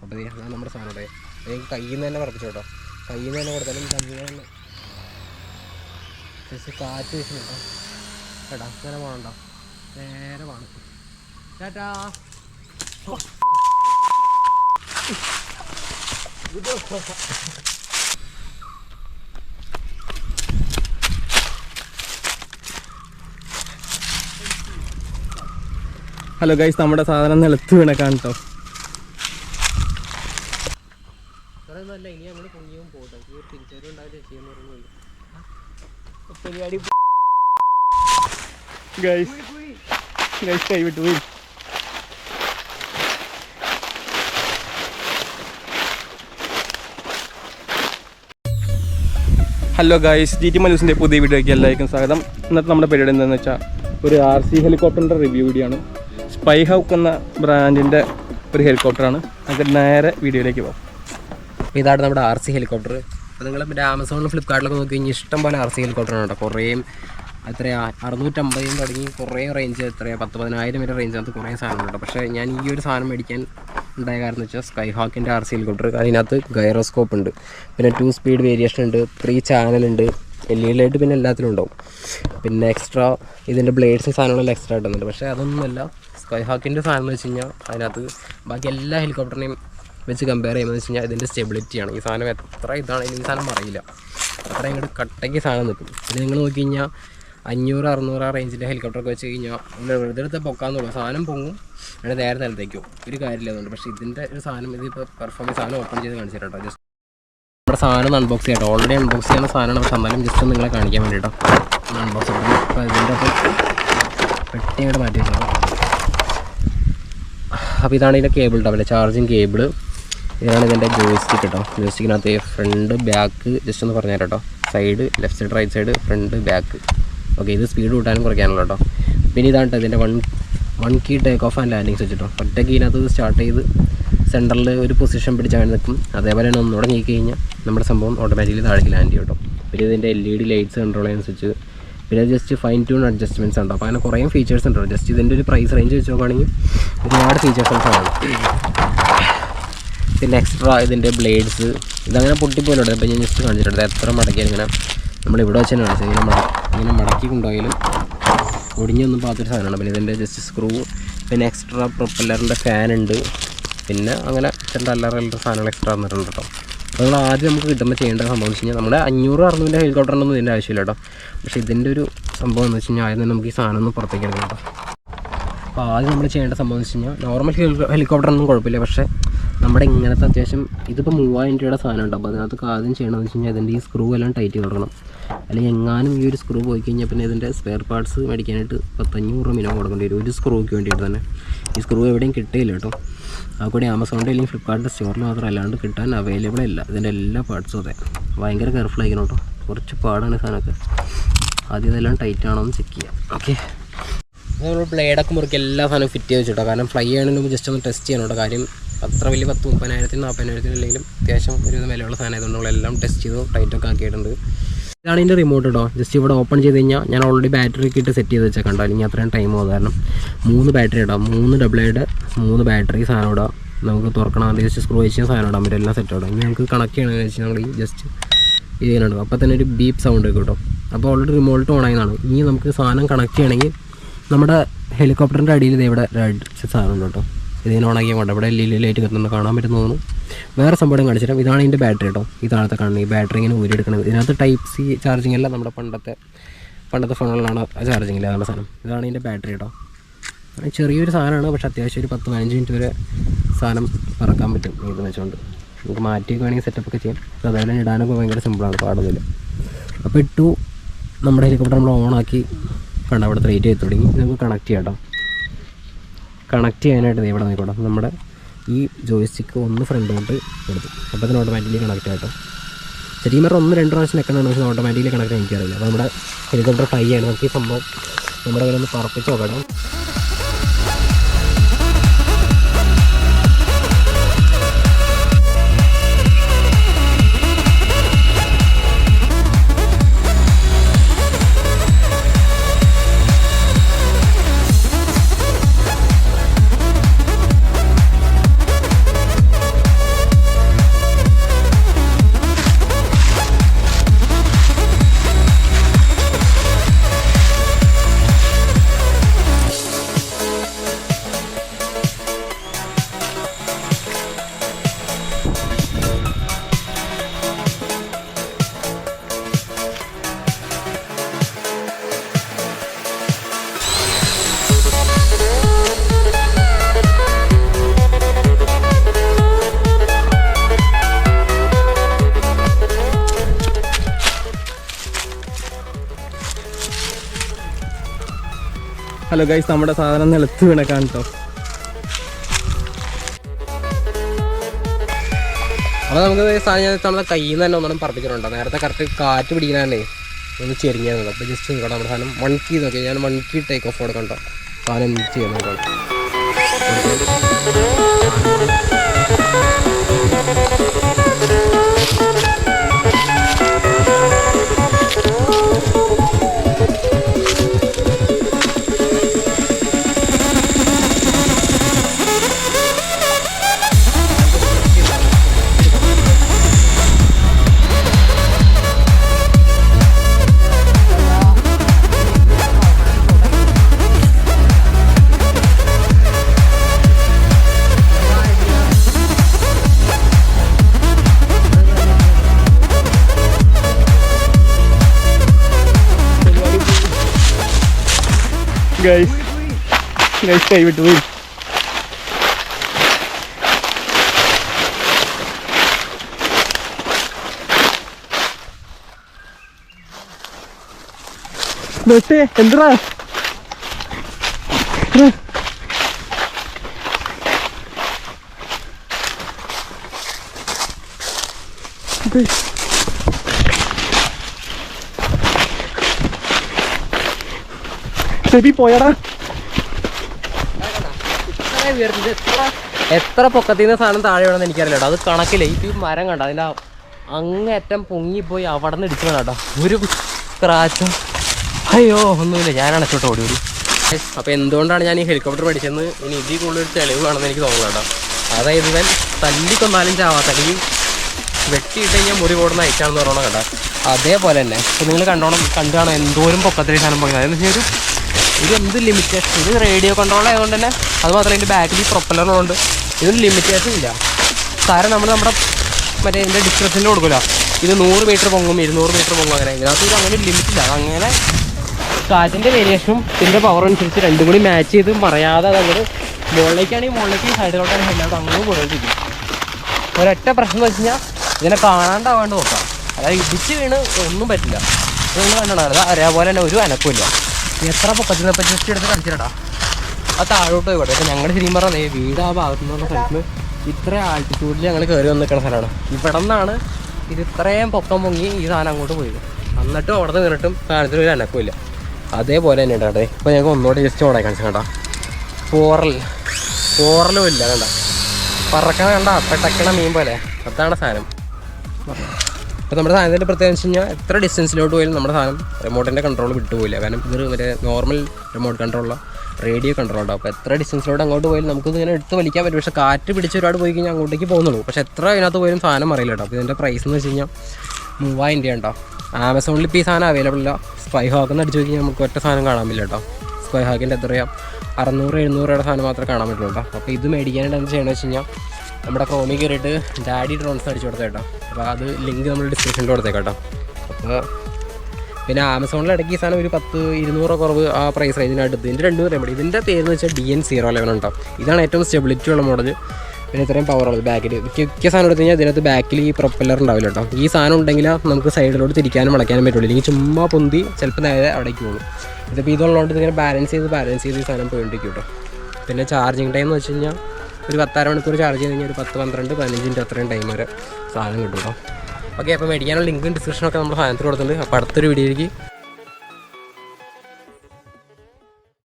അപ്പോൾ ഇതാണ് നമ്മുടെ സാധനം കേട്ടോ എനിക്ക് കയ്യിൽ നിന്ന് തന്നെ പറപ്പിച്ചു കേട്ടോ കയ്യിൽ നിന്ന് തന്നെ. കൊടുത്താലും നിന്ന് ജസ്റ്റ് കാറ്റ് വെച്ച് കേട്ടോ. കേട്ടോ അങ്ങനെ പോകണ്ടോ നേരെ പോകണം ചേട്ടാ ഹലോ ഗൈസ് നമ്മുടെ സാധനം നിലത്ത് വീണേക്കാണ് കേട്ടോ ഇത്ര നല്ല ഇനി ഞങ്ങൾ പൊങ്ങിയും പോകട്ടെ ഈ ഒരു തിരിച്ചറിവ് ഉണ്ടാവില്ല ചെയ്യുന്ന പരിപാടി. ഗൈസ് ഗൈസ് കൈവിട്ട് പോയി. ഹലോ ഗൈസ് ജി ടി മലൂസിന്റെ പുതിയ വീഡിയോയ്ക്ക് എല്ലാവർക്കും സ്വാഗതം. ഇന്നത്തെ നമ്മുടെ പരിപാടി എന്താണെന്ന് വെച്ചാൽ ഒരു ആർ സി ഹെലികോപ്റ്ററിന്റെ റിവ്യൂ വീഡിയോ ആണ്. സ്പൈ ഹൗക്ക് എന്ന ബ്രാൻഡിന്റെ ഒരു ഹെലികോപ്റ്ററാണ് നമുക്ക് നേരെ വീഡിയോയിലേക്ക് പോകാം ഇതാണ് നമ്മുടെ ആർ സി ഹെലികോപ്റ്റർ അപ്പോൾ നിങ്ങൾ പിന്നെ ആമസോണിലും ഫ്ലിപ്കാർട്ടിലൊക്കെ നോക്കി കഴിഞ്ഞാൽ ഇഷ്ടം പോലെ ആർ സി ഹെലികോപ്റ്ററാണ് കേട്ടോ കുറേയും എത്രയാ? അറുന്നൂറ്റമ്പതിൽ തുടങ്ങി കുറേ റേഞ്ച് എത്രയാ? പത്ത് പതിനായിരം വരെ റേഞ്ച് അകത്ത് കുറേ സാധനങ്ങളുണ്ട് പക്ഷേ ഞാൻ ഈ ഒരു സാധനം മേടിക്കാൻ ഉണ്ടായ കാരണം വെച്ചാൽ സ്കൈ ഹാക്കിന്റെ ആർ സി ഹെലികോപ്റ്റർ അതിനകത്ത് ഗൈറോസ്കോപ്പ് ഉണ്ട്. പിന്നെ ടു സ്പീഡ് വേരിയേഷൻ ഉണ്ട്. ത്രീ ചാനൽ ഉണ്ട്. എൽ ഇ ലൈറ്റ് പിന്നെ എല്ലാത്തിലും ഉണ്ടാവും. പിന്നെ എക്സ്ട്രാ ഇതിന്റെ ബ്ലേഡ്സും സാധനങ്ങളെല്ലാം എക്സ്ട്രാ ഇടുന്നുണ്ട്. പക്ഷേ അതൊന്നുമല്ല. സ്കൈ ഹാക്കിന്റെ സാധനം എന്ന് വെച്ച് കഴിഞ്ഞാൽ അതിനകത്ത് ബാക്കി എല്ലാ ഹെലികോപ്റ്ററിനെയും വെച്ച് കമ്പയർ ചെയ്യുമ്പോൾ വെച്ച് കഴിഞ്ഞാൽ ഇതിന്റെ സ്റ്റെബിലിറ്റിയാണ് ഈ സാധനം എത്ര ഇതാണെങ്കിലും ഈ സാധനം അറിയില്ല. അത്ര ഇങ്ങോട്ട് കട്ടയ്ക്ക് സാധനം നിൽക്കും. പിന്നെ നിങ്ങൾ നോക്കി കഴിഞ്ഞാൽ അഞ്ഞൂറ് അറുന്നൂറ് ആ റേഞ്ചിന്റെ ഹെലികോപ്റ്ററൊക്കെ വെച്ച് കഴിഞ്ഞാൽ നമ്മൾ വെറുതെ എടുത്ത് പൊക്കാന്നുള്ളൂ സാധനം പൊങ്ങും. അങ്ങനെ നേരെ നിലത്തേക്കോ ഒരു കാര്യമില്ല അതുകൊണ്ട്. പക്ഷേ ഇതിന്റെ ഒരു സാധനം ഇതിപ്പോൾ പെർഫോമൻസ് സാധനം ഓപ്പൺ ചെയ്ത് കാണിച്ചിട്ടുണ്ടോ ജസ്റ്റ് നമ്മുടെ സാധനം അൺബോക്സ് ചെയ്യട്ടോ ഓൾറെഡി അൺബോക്സ് ചെയ്യുന്ന സാധനമാണ് പക്ഷെ എന്നാലും ജസ്റ്റ് നിങ്ങളെ കാണിക്കാൻ വേണ്ടിയിട്ടോ അൺബോക്സ് അപ്പോൾ ഇതിന്റെ അപ്പം പെട്ടി മാറ്റി വെച്ചോ അപ്പോൾ ഇതാണ് ഇതിന്റെ കേബിൾ ഉണ്ടാവില്ല ചാർജിങ് കേബിൾ ഇതാണ് ഇതിന്റെ ജോയിസ്റ്റിക്ക് കേട്ടോ ജോയിസ്റ്റിക്കിനകത്ത് ഫ്രണ്ട് ബാക്ക് ജസ്റ്റ് ഒന്ന് പറഞ്ഞു കേട്ടോ. Side left side right side front back okay ഇത് സ്പീഡ് കൂട്ടാനും കുറയ്ക്കാനുള്ള കേട്ടോ. പിന്നെ ഇതാണ് കേട്ടോ ഇതിന്റെ one one key take off and landing switch കേട്ടോ ഒറ്റ കീനകത്ത് സ്റ്റാർട്ട് ചെയ്ത് സെന്ററിൽ ഒരു പൊസിഷൻ പിടിച്ചാൽ നിൽക്കും അതേപോലെ തന്നെ ഒന്നുകൂടെ നീക്കി കഴിഞ്ഞാൽ നമ്മുടെ സംഭവം ഓട്ടോമാറ്റിക്കലി താഴേക്ക് ലാൻഡ് ചെയ്യും കേട്ടോ. പിന്നെ ഇതിന്റെ L E D lights control switch പിന്നെ ജസ്റ്റ് ഫൈൻ ട്യൂൺ അഡ്ജസ്റ്റ്മെന്റ്സ് ഉണ്ടോ അപ്പോൾ അങ്ങനെ കുറേ ഫീച്ചേഴ്സ് ഉണ്ടോ ജസ്റ്റ് ഇതിന്റെ ഒരു പ്രൈസ് റേഞ്ച് വെച്ച് നോക്കുകയാണെങ്കിൽ ഒരുപാട് ഫീച്ചേഴ്സ് ആണ് പിന്നെ എക്സ്ട്രാ ഇതിന്റെ ബ്ലേഡ്സ് ഇതങ്ങനെ പൊട്ടിപ്പോയില്ലോ അപ്പോൾ ഞാൻ ജസ്റ്റ് കാണിച്ചിട്ടുണ്ട്. എത്ര മടക്കിയാലും ഇങ്ങനെ നമ്മൾ ഇവിടെ വെച്ച് തന്നെ കാണിച്ചത്. ഇങ്ങനെ മട ഇങ്ങനെ മടക്കി കൊണ്ടുപോയാലും ഒടിഞ്ഞൊന്നും പാത്തൊരു സാധനമാണ്. പിന്നെ ഇതിന്റെ ജസ്റ്റ് സ്ക്രൂ പിന്നെ എക്സ്ട്രാ പ്രൊപ്പല്ലറിന്റെ ഫാൻ ഉണ്ട്. പിന്നെ അങ്ങനെ ചെറിയ അല്ലറ അല്ലറ സാധനങ്ങൾ എക്സ്ട്രാ വന്നിട്ടുണ്ട് കേട്ടോ അപ്പോൾ നമ്മൾ ആദ്യം നമുക്ക് കിട്ടുമ്പോൾ ചെയ്യേണ്ട സംഭവം എന്ന് വെച്ച് കഴിഞ്ഞാൽ നമ്മുടെ അഞ്ഞൂറ് അറുന്നൂറിന്റെ ഹെലികോപ്റ്ററിനൊന്നും ഇതിന്റെ ആവശ്യമില്ല കേട്ടോ പക്ഷേ ഇതിന്റെ ഒരു സംഭവം എന്ന് വെച്ച് കഴിഞ്ഞാൽ ആദ്യം നമുക്ക് ഈ സാധനം ഒന്ന് പുറത്തേക്ക് എടുക്കണം കേട്ടോ അപ്പോൾ ആദ്യം നമ്മൾ ചെയ്യേണ്ട സംഭവം എന്ന് വെച്ച് കഴിഞ്ഞാൽ നോർമൽ ഹെലികോപ്റ്ററൊന്നും കുഴപ്പമില്ല. പക്ഷേ നമ്മുടെ ഇങ്ങനത്തെ അത്യാവശ്യം ഇതിപ്പോൾ മൂവായിരം രൂപയുടെ സാധനം ഉണ്ട് അപ്പോൾ അതിനകത്ത് ആദ്യം ചെയ്യണമെന്ന് വെച്ച് കഴിഞ്ഞാൽ അതിന്റെ ഈ സ്ക്രൂ എല്ലാം ടൈറ്റ് കൊടുക്കണം അല്ലെങ്കിൽ എങ്ങാനും ഈ ഒരു സ്ക്രൂ പോയി കഴിഞ്ഞാൽ പിന്നെ ഇതിന്റെ സ്പെയർ പാർട്സ് മേടിക്കാനായിട്ട് പത്തഞ്ഞൂറ് രൂപ മിനിമം കൊടുക്കേണ്ടി വരും. ഒരു സ്ക്രൂക്ക് വേണ്ടിയിട്ട് തന്നെ. ഈ സ്ക്രൂ എവിടെയും കിട്ടിയില്ല കേട്ടോ. ആ കൂടി ആമസോണിന്റെ അല്ലെങ്കിൽ ഫ്ലിപ്കാർട്ടിന്റെ സ്റ്റോറിൽ മാത്രം അല്ലാണ്ട് കിട്ടാൻ അവൈലബിൾ അല്ല ഇതിന്റെ എല്ലാ പാർട്സും അതെ. ഭയങ്കര കെയർഫുൾ ആയിരിക്കണം കേട്ടോ. കുറച്ച് പാടാണ് സാധനമൊക്കെ. ആദ്യം ഇതെല്ലാം ടൈറ്റ് ആണോ എന്ന് ചെക്ക് ചെയ്യാം ഓക്കെ ബ്ലേഡൊക്കെ മുറുക്കി എല്ലാ സാധനവും ഫിറ്റ് ചെയ്ത് വെച്ചിട്ടോ. കാരണം ഫ്ലൈ ചെയ്യണമെങ്കിൽ ജസ്റ്റ് ഒന്ന് ടെസ്റ്റ് ചെയ്യണം കേട്ടോ. കാര്യം അത്ര വലിയ പത്ത് മുപ്പതിനായിരത്തിന് നാൽപ്പതിനായിരത്തിന് അല്ലെങ്കിൽ അത്യാവശ്യം ഒരു വിലയുള്ള സാധനം ആയതുകൊണ്ട് നമ്മളെല്ലാം ടെസ്റ്റ് ചെയ്തു ടൈറ്റൊക്കെ ആക്കിയിട്ടുണ്ട്. ഇതാണ് ഇതിന്റെ റിമോട്ട് കേട്ടോ ജസ്റ്റ് ഇവിടെ ഓപ്പൺ ചെയ്ത് കഴിഞ്ഞാൽ ഞാൻ ഓൾറെഡി ബാറ്ററി ഇട്ട് സെറ്റ് ചെയ്ത് വെച്ചാൽ കണ്ടോ? അല്ലെങ്കിൽ അത്രയും ടൈം പോകും കാരണം. മൂന്ന് ബാറ്ററി ഇടാം മൂന്ന് ഡബിൾ എയുടെ മൂന്ന് ബാറ്ററി സാധനം ഇടാം. നമുക്ക് തുറക്കണം ജസ്റ്റ് സ്ക്രൂ വെച്ച് സാധനം ഇടാൻ പറ്റും എല്ലാം സെറ്റ് ഇടാം ഇനി നമുക്ക് കണക്ട് ചെയ്യണമെന്ന് വെച്ചാൽ നമ്മൾ ഈ ജസ്റ്റ് ഇത് ചെയ്യാനുണ്ട് അപ്പോൾ തന്നെ ഒരു ബീപ്പ് സൗണ്ട് കേട്ടോ. അപ്പോൾ ഓൾറെഡി റിമോട്ട് ഓൺ ആയതാണ്. ഇനി നമുക്ക് സാധനം കണക്ട് ചെയ്യണമെങ്കിൽ നമ്മുടെ ഹെലികോപ്റ്ററിന്റെ അടിയിൽ ഇവിടെ സാധനം ഉണ്ട് കേട്ടോ. ഇതിന് ഓണാക്കിയാൽ കൊണ്ട്. ഇവിടെ എൽ ലൈറ്റ് കത്തുന്നുണ്ട് കാണാൻ പറ്റുന്നു തോന്നുന്നു. വേറെ സംഭവം കാണിച്ചിട്ട് ഇതാണ് ഇതിന്റെ ബാറ്ററി കേട്ടോ. ഇതാണത്തെ കാണുന്നത്. ഈ ബാറ്ററി ഇങ്ങനെ ഊരിയെടുക്കണത്. ഇതിനകത്ത് ടൈപ്പ് സി ചാർജിങ് അല്ല. നമ്മുടെ പണ്ടത്തെ പണ്ടത്തെ ഫോണുകളിലാണ് ചാർജിങ് ഇല്ല അതാണ് സാധനം. ഇതാണ് ഇതിന്റെ ബാറ്ററി കേട്ടോ. ചെറിയൊരു സാധനമാണ്. പക്ഷേ അത്യാവശ്യം ഒരു പത്ത് പതിനഞ്ച് മിനിറ്റ് വരെ സാധനം പറക്കാൻ പറ്റും ഇത് വെച്ചുകൊണ്ട് നമുക്ക് മാറ്റിയൊക്കെ വേണമെങ്കിൽ സെറ്റപ്പ് ഒക്കെ ചെയ്യാം. അതായത് ഇടാനൊക്കെ ഭയങ്കര സിമ്പിളാണ് പാടുന്നില്ല അപ്പോൾ ഇട്ടു. നമ്മുടെ ഹെലികോപ്റ്റർ നമ്മൾ ഓണാക്കി കണ്ട അവിടെ റേറ്റ് ചെയ്ത് തുടങ്ങി. നമുക്ക് കണക്ട് ചെയ്യാം കേട്ടോ. കണക്ട് ചെയ്യാനായിട്ട് ഇവിടെ നോക്കിക്കോട്ടെ നമ്മുടെ ഈ ജോയിസ്റ്റിക്ക് ഒന്ന് ഫ്രണ്ടോട്ട് എടുത്തു. അപ്പോൾ തന്നെ ഓട്ടോമാറ്റിക്കലി കണക്ട് ആയിട്ടോ. ശരിക്കും പറഞ്ഞാൽ ഒന്ന് രണ്ട് പ്രാവശ്യം നിൽക്കണമെന്ന് പക്ഷേ ഓട്ടോമാറ്റിക്കലി കണക്ട് എനിക്കറിയില്ല. അപ്പോൾ നമ്മുടെ ഹെലികോപ്റ്റർ ഫ്ലൈ ആണ്. നമുക്ക് ഈ സംഭവം നമ്മുടെ കയ്യിൽ ഒന്ന് പറപ്പിച്ച് നോക്കണം ഹലോ ഗൈസ് നമ്മുടെ സാധനം നിലത്ത് വീണ കേട്ടോ. അപ്പോൾ നമുക്ക് സാധനം നമ്മുടെ കയ്യിൽ നിന്ന് തന്നെ ഒന്നും പറപ്പിച്ചിട്ടുണ്ടോ? നേരത്തെ കറക്റ്റ് കാറ്റ് പിടിക്കാനേ ഒന്ന് ചെരിഞ്ഞായിരുന്നു അപ്പോൾ ജസ്റ്റ് നോക്കണം നമ്മുടെ സാധനം കീ നോക്കി. ഞാൻ വൺ കീ ടേക്ക് ഓഫ് കൊടുക്കണ്ടോ? സാധനം എന്ത് ഗൈസ് ഗൈസ് കൈവിട്ട് പോയി ബസ്സേ എന്താ സെബി പോയടാ. എത്ര പൊക്കത്തിൽ നിന്ന് സാധനം താഴെ വേണമെന്ന് എനിക്കറിയില്ല അത് കണക്കില്ല ഈ മരം കണ്ട? അതിന്റെ അങ്ങേറ്റം പൊങ്ങിപ്പോയി അവിടെ നിന്ന് ഇടിച്ചു കേട്ടോ. ഒരു ക്രാച്ചും അയ്യോ ഒന്നുമില്ല. ഞാനാണ് ചോട്ട് ഓടി അപ്പോൾ എന്തുകൊണ്ടാണ് ഞാൻ ഈ ഹെലികോപ്റ്റർ പഠിച്ചതെന്ന് ഇനി ഇതിൽ കൂടുതൽ ഒരു തെളിവാണെന്ന് എനിക്ക് തോന്നുന്നു കേട്ടോ. അതായത് ഇവൻ തല്ലിക്കൊന്നാലും ചാവാത്ത അല്ലെങ്കിൽ വെട്ടിയിട്ട് കഴിഞ്ഞാൽ മുറി കൂടുന്ന അയച്ചാണെന്ന് പറയണം കേട്ടോ. അതേപോലെ തന്നെ നിങ്ങൾ കണ്ടോണം കണ്ടാണോ എന്തോരം പൊക്കത്തിലേക്കാണ് പോയത്. അതെന്ന് വെച്ചാൽ ഒരു ഇത് എന്ത് ലിമിറ്റേഷൻ ഇത് റേഡിയോ കൺട്രോൾ ആയതുകൊണ്ട് തന്നെ അത് മാത്രമല്ല ഇതിന്റെ ബാക്കിൽ പ്രൊപ്പലറുണ്ട് ഇതിന് ലിമിറ്റേഷൻ ഇല്ല. കാരണം നമ്മൾ നമ്മുടെ മറ്റേ ഇതിന്റെ ഡിസ്ക്രിപ്ഷനിൽ കൊടുക്കില്ല ഇത് നൂറ് മീറ്റർ പൊങ്ങും ഇരുന്നൂറ് മീറ്റർ പൊങ്ങും അങ്ങനെ. ഇതിനകത്ത് ഇത് അങ്ങനെ ലിമിറ്റ് ഇല്ല. അങ്ങനെ കാറ്റിന്റെ വേരിയേഷനും ഇതിന്റെ പവർ അനുസരിച്ച് രണ്ടും കൂടി മാച്ച് ചെയ്ത് പറയാതെ അത് അങ്ങോട്ട് മുകളിലേക്കാണെങ്കിൽ മുകളിലേക്ക് സൈഡിലോട്ടാണെങ്കിൽ എല്ലാവരും അങ്ങനെ പോയിട്ടിരിക്കും ഒരൊറ്റ പ്രശ്നം എന്ന് വെച്ച് കഴിഞ്ഞാൽ ഇതിനെ കാണാണ്ടാവാണ്ട് നോക്കാം. അതായത് ഇടിച്ച് വീണ് ഒന്നും പറ്റില്ല. ഇത് നിങ്ങൾ കണ്ടോ അത് അതേപോലെ തന്നെ ഒരു അനക്കമില്ല എത്ര പൊക്കത്തിൽ ജസ്റ്റ് എടുത്ത് കളിച്ചിട്ടാ ആ താഴോട്ട് പോയി ഇപ്പം ഞങ്ങൾ ശരിക്കും പറഞ്ഞേ വീട് ആ ഭാഗത്തു നിന്നുള്ള സ്ഥലത്ത് ഇത്ര ആൾട്ടിറ്റ്യൂഡിൽ ഞങ്ങൾ കയറി വന്ന് നിൽക്കുന്ന സ്ഥലമാണ് ഇവിടെ നിന്നാണ് ഇത് ഇത്രയും പൊക്കം പൊങ്ങി ഈ സാധനം അങ്ങോട്ട് പോയത്. എന്നിട്ടും അവിടെ നിന്ന് നിന്നിട്ടും സാധനത്തിന് ഒരു അനക്കമില്ല അതേപോലെ തന്നെ കേട്ടോ. ഇപ്പോൾ ഞങ്ങൾക്ക് ഒന്നുകൂടെ ജസ്റ്റ് ഓടാൻ കാണിച്ചു കേട്ടോ. പോറൽ. പോറലും ഇല്ല കണ്ട. പറക്കണ കണ്ട? പെട്ടക്കണ മീൻ പോലെ. അതാണ് സാധനം. അപ്പോൾ നമ്മുടെ സാധനത്തിന്റെ പ്രത്യേകത വെച്ച് കഴിഞ്ഞാൽ എത്ര ഡിസ്റ്റൻസിലോട്ട് പോയാലും നമ്മുടെ സാധനം റിമോട്ടിന്റെ കൺട്രോൾ വിട്ടുപോയില്ല കാരണം ഇത് മറ്റേ നോർമൽ റിമോട്ട് കൺട്രോളുള്ള റേഡിയോ കൺട്രോൾ ഉണ്ടാവും. അപ്പോൾ എത്ര ഡിസ്റ്റൻസിലോട്ട് അങ്ങോട്ട് പോയാലും നമുക്ക് ഇങ്ങനെ എടുത്ത് വലിക്കാൻ പറ്റും. പക്ഷേ കാറ്റ് പിടിച്ച് ഒരാൾ പോയി കഴിഞ്ഞാൽ അങ്ങോട്ടേക്ക് പോകുന്നുള്ളൂ. പക്ഷേ എത്ര അതിനകത്ത് പോയാലും സാധനം അറിയില്ല കേട്ടോ. അപ്പോൾ ഇതിന്റെ പ്രൈസ് എന്ന് വെച്ച് കഴിഞ്ഞാൽ മൂവായിരം രൂപ ഉണ്ടോ ആമസോണിൽ ഇപ്പോൾ ഈ സാധനം അവൈലബിൾ അല്ല സ്പൈ ഹാക്കെന്ന് അടിച്ച് നോക്കി നമുക്ക് ഒറ്റ സാധനം കാണാൻ പറ്റില്ല കേട്ടോ. സ്പൈ ഹാക്കിന്റെ എത്രയാണ് അറുന്നൂറ് എഴുന്നൂറ് രൂപയുടെ സാധനം മാത്രമേ കാണാൻ പറ്റുള്ളൂ കേട്ടോ. അപ്പോൾ ഇത് മേടിക്കാനായിട്ട് എന്താ ചെയ്യണമെന്ന് വെച്ച് കഴിഞ്ഞാൽ നമ്മുടെ ക്രോമി കയറിയിട്ട് ഡാഡി ഡ്രോൺസ് അടിച്ചു കൊടുത്തേട്ടോ അപ്പോൾ അത് ലിങ്ക് നമ്മൾ ഡിസ്ക്രിപ്ഷനിൽ കൊടുത്തേക്കാട്ടോ അപ്പോൾ പിന്നെ ആമസോണിൽ ഇടയ്ക്ക് ഈ സാധനം ഒരു പത്ത് ഇരുന്നൂറ് കുറവ് ആ പ്രൈസ് റേഞ്ചിനടുത്ത് ഇതിന്റെ രണ്ട് പറയുമ്പോൾ ഇതിന്റെ പേര് എന്ന് വെച്ചാൽ ഡി എൻ സീറോ ലെവൻ ഉണ്ടാവും ഇതാണ് ഏറ്റവും സ്റ്റെബിലിറ്റി ഉള്ള മോഡൽ പിന്നെ ഇത്രയും പവർ ഉള്ളത് ബാക്കിൽ മിക്ക സാധനം എടുത്തു കഴിഞ്ഞാൽ ഇതിനകത്ത് ബാക്കിൽ ഈ പ്രൊപ്പല്ലർ ഉണ്ടാവില്ല കേട്ടോ. ഈ സാധനം ഉണ്ടെങ്കിൽ നമുക്ക് സൈഡിലോട്ട് തിരിക്കാനും വളയ്ക്കാനും പറ്റുള്ളൂ. ഇല്ലെങ്കിൽ ചുമ്മാ പൊന്തി ചിലപ്പോൾ നേരെ അവിടേക്ക് പോകും. ഇതിപ്പോൾ ഇതുള്ളതുകൊണ്ട് ഇതിങ്ങനെ ബാലൻസ് ചെയ്ത് ബാലൻസ് ചെയ്ത് ഈ സാധനം പോയിട്ടിരിക്കും കേട്ടോ. പിന്നെ ചാർജിങ് ടൈം എന്ന് വെച്ച് കഴിഞ്ഞാൽ ഒരു പത്താര മണിക്കൂർ ചാർജ് ചെയ്ത് കഴിഞ്ഞാൽ ഒരു പത്ത് പന്ത്രണ്ട് പതിനഞ്ചിന്റെ അത്രയും ടൈം വരെ സാധനം കിട്ടും കേട്ടോ ഓക്കെ അപ്പോൾ മേടിക്കാനുള്ള ലിങ്കും ഡിസ്ക്രിപ്ഷനൊക്കെ നമ്മൾ സാധനത്തിൽ കൊടുത്തിട്ടുണ്ട്. അപ്പോൾ അടുത്തൊരു വീഡിയോയിലേക്ക്